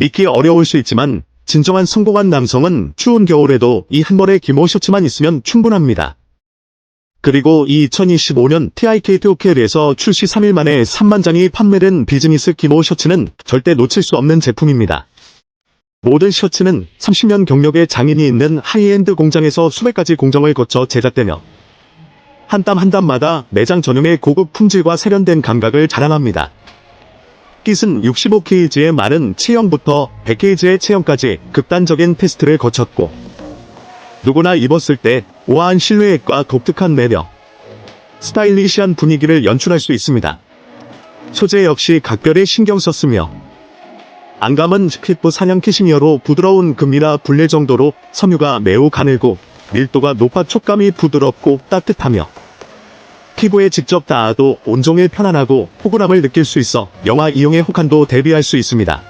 믿기 어려울 수 있지만 진정한 성공한 남성은 추운 겨울에도 이 한 벌의 기모 셔츠만 있으면 충분합니다. 그리고 이 2025년 TIK2OKL에서 출시 3일 만에 3만 장이 판매된 비즈니스 기모 셔츠는 절대 놓칠 수 없는 제품입니다. 모든 셔츠는 30년 경력의 장인이 있는 하이엔드 공장에서 수백 가지 공정을 거쳐 제작되며 한 땀 한 땀마다 매장 전용의 고급 품질과 세련된 감각을 자랑합니다. 깃은 65kg의 마른 체형부터 100kg의 체형까지 극단적인 테스트를 거쳤고 누구나 입었을 때 우아한 실루엣과 독특한 매력, 스타일리시한 분위기를 연출할 수 있습니다. 소재 역시 각별히 신경 썼으며 안감은 피부 사냥 캐시미어로 부드러운 금이라 불릴 정도로 섬유가 매우 가늘고 밀도가 높아 촉감이 부드럽고 따뜻하며 피부에 직접 닿아도 온종일 편안하고 포근함을 느낄 수 있어 영화 이용의 혹한도 대비할 수 있습니다.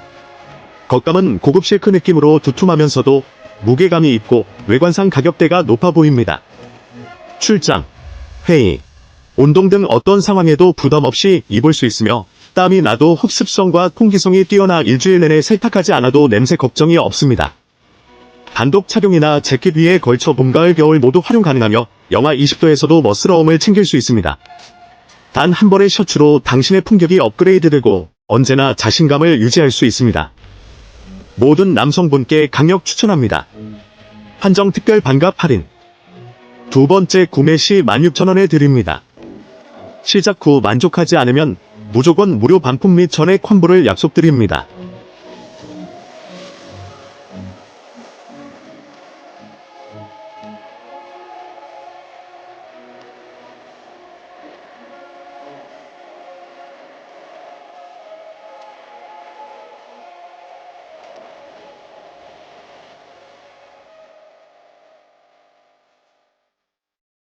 겉감은 고급 실크 느낌으로 두툼하면서도 무게감이 있고 외관상 가격대가 높아 보입니다. 출장, 회의, 운동 등 어떤 상황에도 부담 없이 입을 수 있으며 땀이 나도 흡습성과 통기성이 뛰어나 일주일 내내 세탁하지 않아도 냄새 걱정이 없습니다. 단독 착용이나 재킷 위에 걸쳐 봄, 가을, 겨울 모두 활용 가능하며 영하 20도에서도 멋스러움을 챙길 수 있습니다. 단 한 벌의 셔츠로 당신의 품격이 업그레이드되고 언제나 자신감을 유지할 수 있습니다. 모든 남성분께 강력 추천합니다. 한정 특별 반값 할인. 두 번째 구매 시 16,000원에 드립니다. 시작 후 만족하지 않으면 무조건 무료 반품 및 전액 환불을 약속드립니다.